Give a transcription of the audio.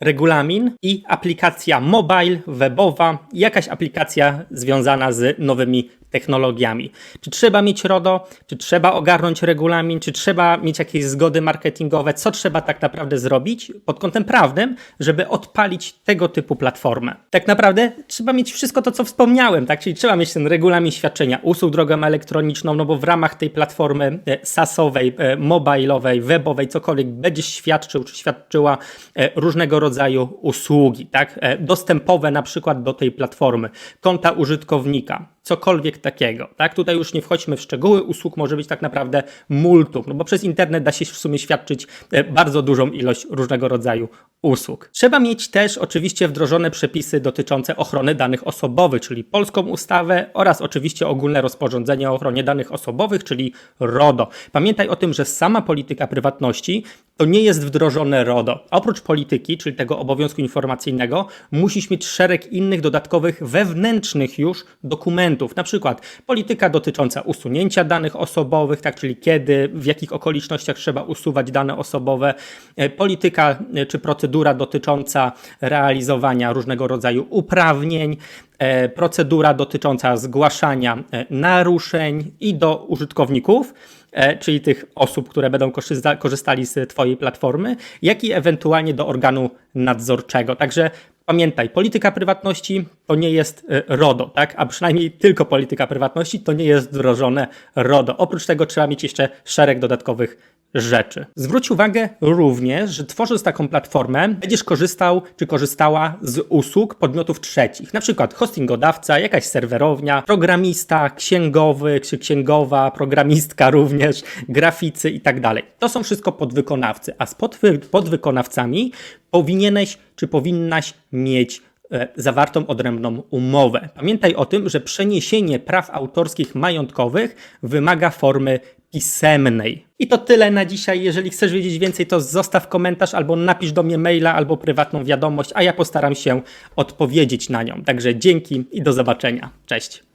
regulamin i aplikacja mobile, webowa, jakaś aplikacja związana z nowymi technologiami. Czy trzeba mieć RODO, czy trzeba ogarnąć regulamin, czy trzeba mieć jakieś zgody marketingowe, co trzeba tak naprawdę zrobić pod kątem prawnym, żeby odpalić tego typu platformę. Tak naprawdę trzeba mieć wszystko to, co wspomniałem, tak? Czyli trzeba mieć ten regulamin świadczenia usług drogą elektroniczną, no bo w ramach tej platformy e, SaaSowej, e, mobilowej, webowej, cokolwiek będziesz świadczył, czy świadczyła e, różnego rodzaju usługi, tak? E, Dostępowe na przykład do tej platformy, konta użytkownika, cokolwiek takiego, tak? Tutaj już nie wchodźmy w szczegóły, usług może być tak naprawdę multum, no bo przez internet da się w sumie świadczyć e, bardzo dużą ilość różnego rodzaju usług. Trzeba mieć też oczywiście wdrożone przepisy dotyczące ochrony danych osobowych, czyli polską ustawę oraz oczywiście ogólne rozporządzenie o ochronie danych osobowych, czyli RODO. Pamiętaj o tym, że sama polityka prywatności to nie jest wdrożone RODO. Oprócz polityki, czyli tego obowiązku informacyjnego, musisz mieć szereg innych dodatkowych wewnętrznych już dokumentów, na przykład polityka dotycząca usunięcia danych osobowych, tak, czyli kiedy, w jakich okolicznościach trzeba usuwać dane osobowe, e, polityka e, czy procedura dotycząca realizowania różnego rodzaju uprawnień, e, procedura dotycząca zgłaszania naruszeń i do użytkowników, czyli tych osób, które będą korzysta- korzystali z Twojej platformy, jak i ewentualnie do organu nadzorczego. Także pamiętaj, polityka prywatności to nie jest e, RODO, tak? A przynajmniej tylko polityka prywatności to nie jest wdrożone RODO. Oprócz tego trzeba mieć jeszcze szereg dodatkowych rzeczy. Zwróć uwagę również, że tworząc taką platformę, będziesz korzystał czy korzystała z usług podmiotów trzecich, na przykład hostingodawca, jakaś serwerownia, programista, księgowy czy księgowa, programistka również, graficy i tak dalej. To są wszystko podwykonawcy, a z podwy, podwykonawcami powinieneś czy powinnaś mieć e, zawartą odrębną umowę. Pamiętaj o tym, że przeniesienie praw autorskich majątkowych wymaga formy pisemnej. I to tyle na dzisiaj. Jeżeli chcesz wiedzieć więcej, to zostaw komentarz albo napisz do mnie maila albo prywatną wiadomość, a ja postaram się odpowiedzieć na nią. Także dzięki i do zobaczenia. Cześć.